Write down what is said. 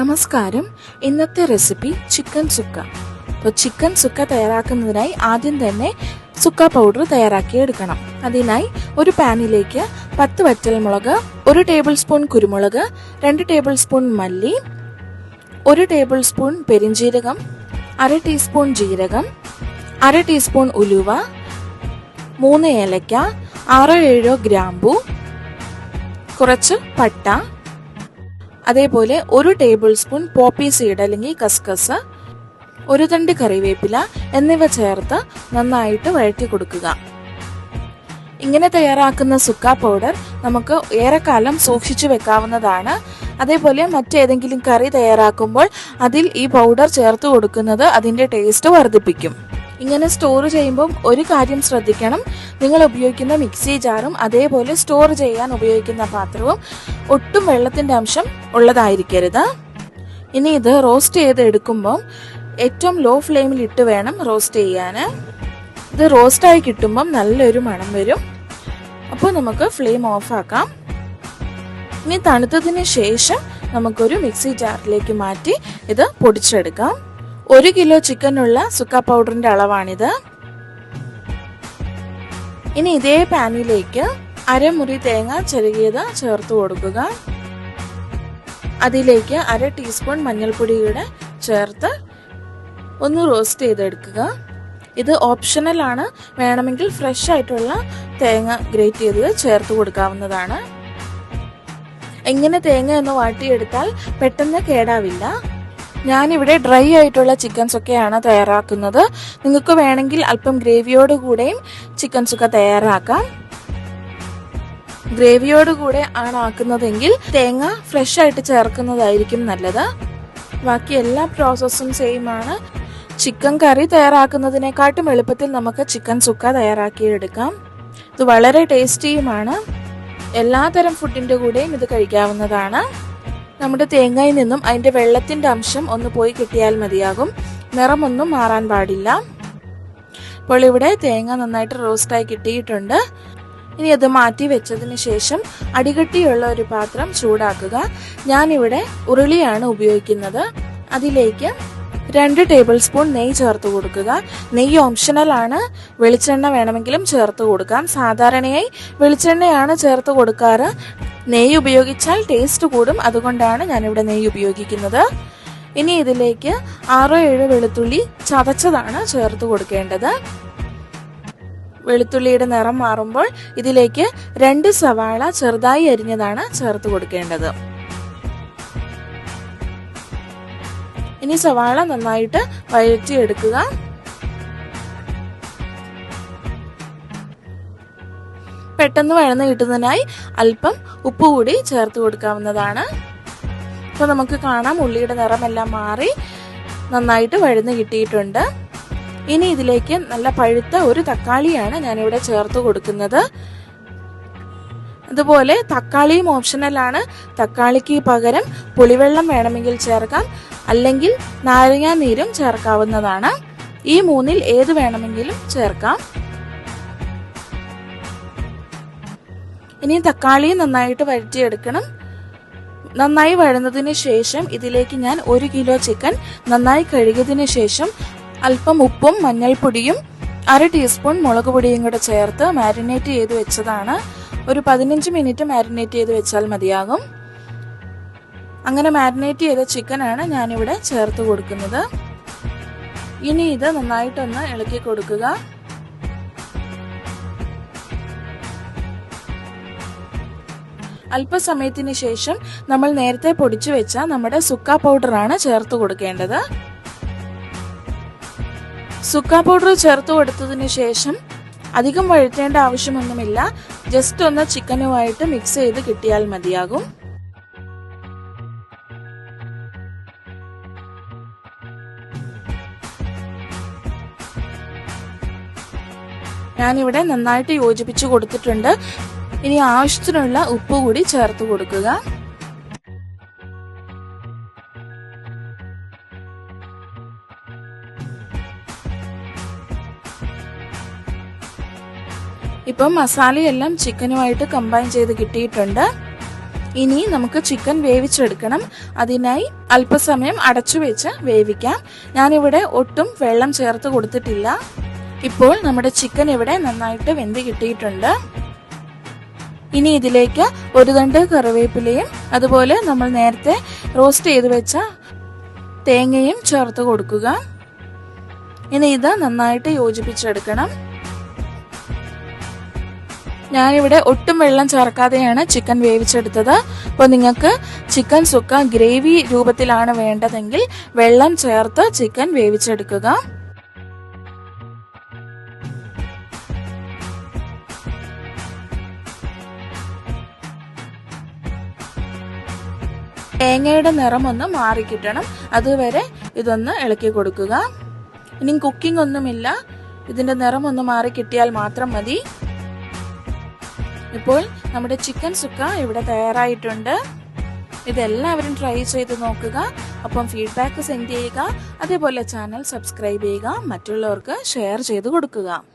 നമസ്കാരം. ഇന്നത്തെ recipe chicken sukka അപ്പോൾ ചിക്കൻ സുക്ക തയ്യാറാക്കുന്നതിനായി ആദ്യം തന്നെ സുക്ക പൗഡർ തയ്യാറാക്കിയെടുക്കണം. അതിനായി ഒരു പാനിലേക്ക് പത്ത് വറ്റൽമുളക് ഒരു ടേബിൾ സ്പൂൺ കുരുമുളക് രണ്ട് ടേബിൾ സ്പൂൺ മല്ലി ഒരു ടേബിൾ സ്പൂൺ പെരിഞ്ജീരകം അര ടീസ്പൂൺ ജീരകം അര ടീസ്പൂൺ ഉലുവ മൂന്ന് ഏലക്ക ആറോ ഏഴോ ഗ്രാമ്പു കുറച്ച് പട്ട അതേപോലെ ഒരു ടേബിൾ സ്പൂൺ പോപ്പി സീഡ് അല്ലെങ്കിൽ കസ്കസ് ഒരു തണ്ട് കറിവേപ്പില എന്നിവ ചേർത്ത് നന്നായിട്ട് വഴറ്റി കൊടുക്കുക. ഇങ്ങനെ തയ്യാറാക്കുന്ന സുക്ക പൗഡർ നമുക്ക് ഏറെക്കാലം സൂക്ഷിച്ചു വെക്കാവുന്നതാണ്. അതേപോലെ മറ്റേതെങ്കിലും കറി തയ്യാറാക്കുമ്പോൾ അതിൽ ഈ പൗഡർ ചേർത്ത് കൊടുക്കുന്നത് അതിന്റെ ടേസ്റ്റ് വർദ്ധിപ്പിക്കും. ഇങ്ങനെ സ്റ്റോർ ചെയ്യുമ്പം ഒരു കാര്യം ശ്രദ്ധിക്കണം. നിങ്ങൾ ഉപയോഗിക്കുന്ന മിക്സി ജാറും അതേപോലെ സ്റ്റോർ ചെയ്യാൻ ഉപയോഗിക്കുന്ന പാത്രവും ഒട്ടും വെള്ളത്തിന്റെ അംശം ഉള്ളതായിരിക്കരുത്. ഇനി ഇത് റോസ്റ്റ് ചെയ്ത് എടുക്കുമ്പം ഏറ്റവും ലോ ഫ്ലെയിമിൽ ഇട്ട് വേണം റോസ്റ്റ് ചെയ്യാൻ. ഇത് റോസ്റ്റായി കിട്ടുമ്പം നല്ലൊരു മണം വരും. അപ്പോൾ നമുക്ക് ഫ്ലെയിം ഓഫാക്കാം ഇനി തണുത്തതിന് ശേഷം നമുക്കൊരു മിക്സി ജാറിലേക്ക് മാറ്റി ഇത് പൊടിച്ചെടുക്കാം. ഒരു കിലോ ചിക്കനുള്ള സുക്ക പൗഡറിന്റെ അളവാണിത്. ഇനി ഇതേ പാനിലേക്ക് അരമുറി തേങ്ങ ചെറുകിയത് ചേർത്ത് കൊടുക്കുക. അതിലേക്ക് അര ടീസ്പൂൺ മഞ്ഞൾപ്പൊടിയുടെ ചേർത്ത് ഒന്ന് റോസ്റ്റ് ചെയ്തെടുക്കുക. ഇത് ഓപ്ഷണൽ ആണ്. വേണമെങ്കിൽ ഫ്രഷ് ആയിട്ടുള്ള തേങ്ങ ഗ്രേറ്റ് ചെയ്ത് ചേർത്ത് കൊടുക്കാവുന്നതാണ്. എങ്ങനെ തേങ്ങ ഒന്ന് വാട്ടിയെടുത്താൽ പെട്ടെന്ന് കേടാവില്ല. ഞാനിവിടെ ഡ്രൈ ആയിട്ടുള്ള ചിക്കൻസ് ഒക്കെയാണ് തയ്യാറാക്കുന്നത്. നിങ്ങൾക്ക് വേണമെങ്കിൽ അല്പം ഗ്രേവിയോട് കൂടെയും ചിക്കൻസ് ഒക്കെ തയ്യാറാക്കാം. ഗ്രേവിയോട് കൂടെ ആണ് ആക്കുന്നതെങ്കിൽ തേങ്ങ ഫ്രഷ് ആയിട്ട് ചേർക്കുന്നതായിരിക്കും നല്ലത്. ബാക്കി എല്ലാ പ്രോസസ്സും സെയിം ആണ്. ചിക്കൻ കറി തയ്യാറാക്കുന്നതിനെക്കാട്ടും എളുപ്പത്തിൽ നമുക്ക് ചിക്കൻ സുക്ക തയ്യാറാക്കിയെടുക്കാം. ഇത് വളരെ ടേസ്റ്റിയുമാണ് എല്ലാതരം ഫുഡിന്റെ കൂടെയും ഇത് കഴിക്കാവുന്നതാണ്. നമ്മുടെ തേങ്ങയിൽ നിന്നും അതിന്റെ വെള്ളത്തിന്റെ അംശം ഒന്ന് പോയി കിട്ടിയാൽ മതിയാകും. നിറമൊന്നും മാറാൻ പാടില്ല. അപ്പോൾ ഇവിടെ തേങ്ങ നന്നായിട്ട് റോസ്റ്റായി കിട്ടിയിട്ടുണ്ട്. ഇനി അത് മാറ്റി വെച്ചതിന് ശേഷം അടികട്ടിയുള്ള ഒരു പാത്രം ചൂടാക്കുക. ഞാനിവിടെ ഉരുളിയാണ് ഉപയോഗിക്കുന്നത്. അതിലേക്ക് രണ്ട് ടേബിൾ സ്പൂൺ നെയ്യ് ചേർത്ത് കൊടുക്കുക. നെയ്യ് ഓപ്ഷണൽ ആണ്. വെളിച്ചെണ്ണ വേണമെങ്കിലും ചേർത്ത് കൊടുക്കാം. സാധാരണയായി വെളിച്ചെണ്ണയാണ് ചേർത്ത് കൊടുക്കാറ്. നെയ്യ് ഉപയോഗിച്ചാൽ ടേസ്റ്റ് കൂടും. അതുകൊണ്ടാണ് ഞാനിവിടെ നെയ്യ് ഉപയോഗിക്കുന്നത്. ഇനി ഇതിലേക്ക് ആറോ ഏഴോ വെളുത്തുള്ളി ചതച്ചതാണ് ചേർത്ത് കൊടുക്കേണ്ടത്. വെളുത്തുള്ളിയുടെ നിറം മാറുമ്പോൾ ഇതിലേക്ക് രണ്ട് സവാള ചെറുതായി അരിഞ്ഞതാണ് ചേർത്ത് കൊടുക്കേണ്ടത്. ഇനി സവാള നന്നായിട്ട് വഴറ്റിയെടുക്കുക. പെട്ടെന്ന് വഴന്ന് കിട്ടുന്നതിനായി അല്പം ഉപ്പ് കൂടി ചേർത്ത് കൊടുക്കാവുന്നതാണ്. അപ്പോൾ നമുക്ക് കാണാം ഉള്ളിയുടെ നിറമെല്ലാം മാറി നന്നായിട്ട് വഴന്ന് കിട്ടിയിട്ടുണ്ട്. ഇനി ഇതിലേക്ക് നല്ല പഴുത്ത ഒരു തക്കാളിയാണ് ഞാനിവിടെ ചേർത്ത് കൊടുക്കുന്നത്. അതുപോലെ തക്കാളിയും ഓപ്ഷണലാണ് തക്കാളിക്ക് പകരം പുളിവെള്ളം വേണമെങ്കിൽ ചേർക്കാം. അല്ലെങ്കിൽ നാരങ്ങാ നീരും ചേർക്കാവുന്നതാണ്. ഈ മൂന്നിൽ ഏത് വേണമെങ്കിലും ചേർക്കാം. ഇനി തക്കാളി നന്നായിട്ട് വഴറ്റിയെടുക്കണം. നന്നായി വഴന്നതിന് ശേഷം ഇതിലേക്ക് ഞാൻ ഒരു കിലോ ചിക്കൻ നന്നായി കഴുകിയതിന് ശേഷം അല്പം ഉപ്പും മഞ്ഞൾപ്പൊടിയും അര ടീസ്പൂൺ മുളക് പൊടിയും കൂടെ ചേർത്ത് മാരിനേറ്റ് ചെയ്ത് വെച്ചതാണ്. ഒരു പതിനഞ്ച് മിനിറ്റ് മാരിനേറ്റ് ചെയ്ത് വെച്ചാൽ മതിയാകും. അങ്ങനെ മാരിനേറ്റ് ചെയ്ത ചിക്കനാണ് ഞാനിവിടെ ചേർത്ത് കൊടുക്കുന്നത്. ഇനി ഇത് നന്നായിട്ടൊന്ന് ഇളക്കി കൊടുക്കുക. അല്പസമയത്തിന് ശേഷം നമ്മൾ നേരത്തെ പൊടിച്ചു വെച്ച നമ്മുടെ സുക്ക പൗഡറാണ് ചേർത്ത് കൊടുക്കേണ്ടത്. സുക്ക പൗഡർ ചേർത്ത് കൊടുത്തതിന് ശേഷം അധികം വഴുത്തേണ്ട ആവശ്യമൊന്നുമില്ല. ജസ്റ്റ് ഒന്ന് ചിക്കനുമായിട്ട് മിക്സ് ചെയ്ത് കിട്ടിയാൽ മതിയാകും. ഞാനിവിടെ നന്നായിട്ട് യോജിപ്പിച്ച് കൊടുത്തിട്ടുണ്ട്. ഇനി ആവശ്യത്തിനുള്ള ഉപ്പ് കൂടി ചേർത്ത് കൊടുക്കുക. ഇപ്പം മസാലയെല്ലാം ചിക്കനുമായിട്ട് കമ്പൈൻ ചെയ്ത് കിട്ടിയിട്ടുണ്ട്. ഇനി നമുക്ക് ചിക്കൻ വേവിച്ചെടുക്കണം. അതിനായി അല്പസമയം അടച്ചു വെച്ച് വേവിക്കാം. ഞാനിവിടെ ഒട്ടും വെള്ളം ചേർത്ത് കൊടുത്തിട്ടില്ല. ഇപ്പോൾ നമ്മുടെ ചിക്കൻ ഇവിടെ നന്നായിട്ട് വെന്ത് കിട്ടിയിട്ടുണ്ട്. ഇനി ഇതിലേക്ക് ഒരു തണ്ട് കറിവേപ്പിലയും അതുപോലെ നമ്മൾ നേരത്തെ റോസ്റ്റ് ചെയ്ത് വെച്ച തേങ്ങയും ചേർത്ത് കൊടുക്കുക. ഇനി ഇത് നന്നായിട്ട് യോജിപ്പിച്ചെടുക്കണം. ഞാനിവിടെ ഒട്ടും വെള്ളം ചേർക്കാതെയാണ് ചിക്കൻ വേവിച്ചെടുത്തത്. അപ്പോൾ നിങ്ങൾക്ക് ചിക്കൻ സുക്ക ഗ്രേവി രൂപത്തിലാണ് വേണ്ടതെങ്കിൽ വെള്ളം ചേർത്ത് ചിക്കൻ വേവിച്ചെടുക്കുക. തേങ്ങയുടെ നിറമൊന്ന് ഒന്ന് മാറിക്കിട്ടണം അതുവരെ ഇതൊന്ന് ഇളക്കി കൊടുക്കുക. ഇനി കുക്കിംഗ് ഒന്നുമില്ല. ഇതിന്റെ നിറം ഒന്ന് മാറി കിട്ടിയാൽ മാത്രം മതി. ഇപ്പോൾ നമ്മുടെ ചിക്കൻ സുക്ക ഇവിടെ തയ്യാറായിട്ടുണ്ട്. ഇതെല്ലാവരും ട്രൈ ചെയ്ത് നോക്കുക. അപ്പം ഫീഡ്ബാക്ക് സെൻഡ് ചെയ്യുക. അതേപോലെ ചാനൽ സബ്സ്ക്രൈബ് ചെയ്യുക. മറ്റുള്ളവർക്ക് ഷെയർ ചെയ്ത് കൊടുക്കുക.